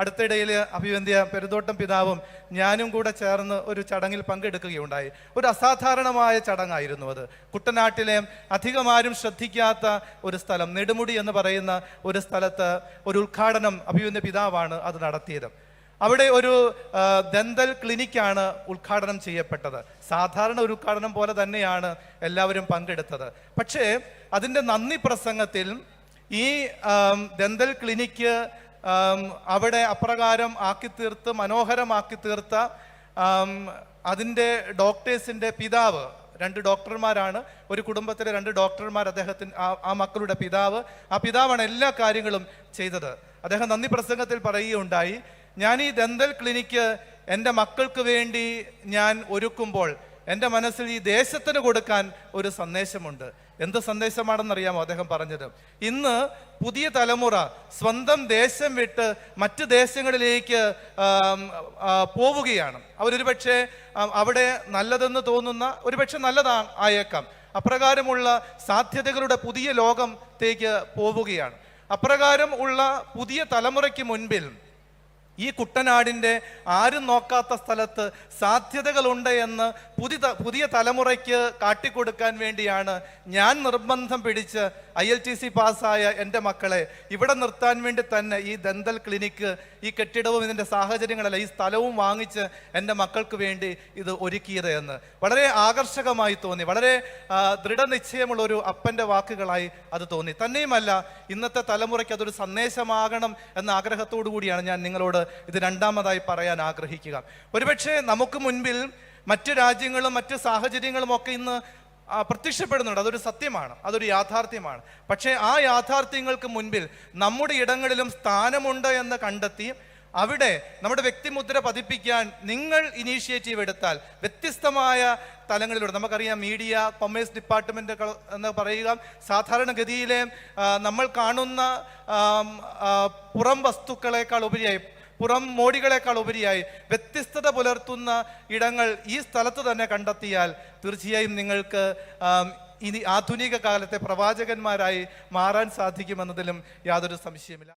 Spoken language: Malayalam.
അടുത്തിടയിൽ അഭിവന്ധ്യ പെരുന്തോട്ടം പിതാവും ഞാനും കൂടെ ചേർന്ന് ഒരു ചടങ്ങിൽ പങ്കെടുക്കുകയുണ്ടായി. ഒരു അസാധാരണമായ ചടങ്ങായിരുന്നു അത്. കുട്ടനാട്ടിലെ അധികമാരും ശ്രദ്ധിക്കാത്ത ഒരു സ്ഥലം നെടുമുടി എന്ന് പറയുന്ന ഒരു സ്ഥലത്ത് ഒരു ഉദ്ഘാടനം അഭിവന്ധ്യ പിതാവാണ് അത് നടത്തിയത്. അവിടെ ഒരു ദന്തൽ ക്ലിനിക്കാണ് ഉദ്ഘാടനം ചെയ്യപ്പെട്ടത്. സാധാരണ ഒരു ഉദ്ഘാടനം പോലെ തന്നെയാണ് എല്ലാവരും പങ്കെടുത്തത്. പക്ഷേ അതിന്റെ നന്ദി പ്രസംഗത്തിൽ ഈ ദന്തൽ ക്ലിനിക്ക് അവിടെ അപ്രകാരം ആക്കി തീർത്ത് മനോഹരമാക്കി തീർത്ത അതിന്റെ ഡോക്ടേഴ്സിന്റെ പിതാവ് രണ്ട് ഡോക്ടർമാരാണ്. ഒരു കുടുംബത്തിലെ രണ്ട് ഡോക്ടർമാർ അദ്ദേഹത്തിന് ആ മക്കളുടെ പിതാവ്. ആ പിതാവാണ് എല്ലാ കാര്യങ്ങളും ചെയ്തത്. അദ്ദേഹം നന്ദി പ്രസംഗത്തിൽ പറയുകയുണ്ടായി ഞാൻ ഈ ദന്തൽ ക്ലിനിക്ക് എന്റെ മക്കൾക്ക് വേണ്ടി ഞാൻ ഒരുക്കുമ്പോൾ എന്റെ മനസ്സിൽ ഈ ദേശത്തിന് കൊടുക്കാൻ ഒരു സന്ദേശമുണ്ട്. എന്ത് സന്ദേശമാണെന്നറിയാമോ അദ്ദേഹം പറഞ്ഞത്? ഇന്ന് പുതിയ തലമുറ സ്വന്തം ദേശം വിട്ട് മറ്റ് ദേശങ്ങളിലേക്ക് പോവുകയാണ്. അവരൊരു പക്ഷേ അവിടെ നല്ലതെന്ന് തോന്നുന്ന ഒരുപക്ഷെ നല്ലതാ ആയേക്കാം. അപ്രകാരമുള്ള സാധ്യതകളുടെ പുതിയ ലോകത്തേക്ക് പോവുകയാണ്. അപ്രകാരം ഉള്ള പുതിയ തലമുറയ്ക്ക് മുൻപിൽ ഈ കുട്ടനാടിന്റെ ആരും നോക്കാത്ത സ്ഥലത്ത് സാധ്യതകളുണ്ട് എന്ന് പുതിയ പുതിയ തലമുറയ്ക്ക് കാട്ടിക്കൊടുക്കാൻ വേണ്ടിയാണ് ഞാൻ നിർബന്ധം പിടിച്ച് ഐ എൽ ടി സി പാസ്സായ എന്റെ മക്കളെ ഇവിടെ നിർത്താൻ വേണ്ടി തന്നെ ഈ ദന്തൽ ക്ലിനിക്ക് ഈ കെട്ടിടവും ഇതിന്റെ സാഹചര്യങ്ങളല്ല ഈ സ്ഥലവും വാങ്ങിച്ച് എന്റെ മക്കൾക്ക് വേണ്ടി ഇത് ഒരുക്കിയത് എന്ന് വളരെ ആകർഷകമായി തോന്നി. വളരെ ദൃഢനിശ്ചയമുള്ള ഒരു അപ്പന്റെ വാക്കുകളായി അത് തോന്നി. തന്നെയുമല്ല ഇന്നത്തെ തലമുറയ്ക്ക് അതൊരു സന്ദേശമാകണം എന്ന ആഗ്രഹത്തോടു കൂടിയാണ് ഞാൻ നിങ്ങളോട് ഇത് രണ്ടാമതായി പറയാൻ ആഗ്രഹിക്കുക. ഒരുപക്ഷെ നമുക്ക് മുൻപിൽ മറ്റ് രാജ്യങ്ങളും മറ്റ് സാഹചര്യങ്ങളും ഒക്കെ ഇന്ന് പ്രത്യക്ഷപ്പെടുന്നുണ്ട്. അതൊരു സത്യമാണ്. അതൊരു യാഥാർത്ഥ്യമാണ്. പക്ഷേ ആ യാഥാർത്ഥ്യങ്ങൾക്ക് മുൻപിൽ നമ്മുടെ ഇടങ്ങളിലും സ്ഥാനമുണ്ട് എന്ന് കണ്ടെത്തി അവിടെ നമ്മുടെ വ്യക്തിമുദ്ര പതിപ്പിക്കാൻ നിങ്ങൾ ഇനീഷ്യേറ്റീവ് എടുത്താൽ വ്യത്യസ്തമായ തലങ്ങളിലൂടെ നമുക്കറിയാം മീഡിയ കൊമേഴ്സ് ഡിപ്പാർട്ട്മെന്റ് എന്ന് പറയുക സാധാരണഗതിയിലെ നമ്മൾ കാണുന്ന പുറം വസ്തുക്കളെക്കാൾ ഉപരിയായി പുറം മോടികളെക്കാൾ ഉപരിയായി വ്യത്യസ്തത പുലർത്തുന്ന ഇടങ്ങൾ ഈ സ്ഥലത്ത് തന്നെ കണ്ടെത്തിയാൽ തീർച്ചയായും നിങ്ങൾക്ക് ഇനി ആധുനിക കാലത്തെ പ്രവാചകന്മാരായി മാറാൻ സാധിക്കുമെന്നതിലും യാതൊരു സംശയമില്ല.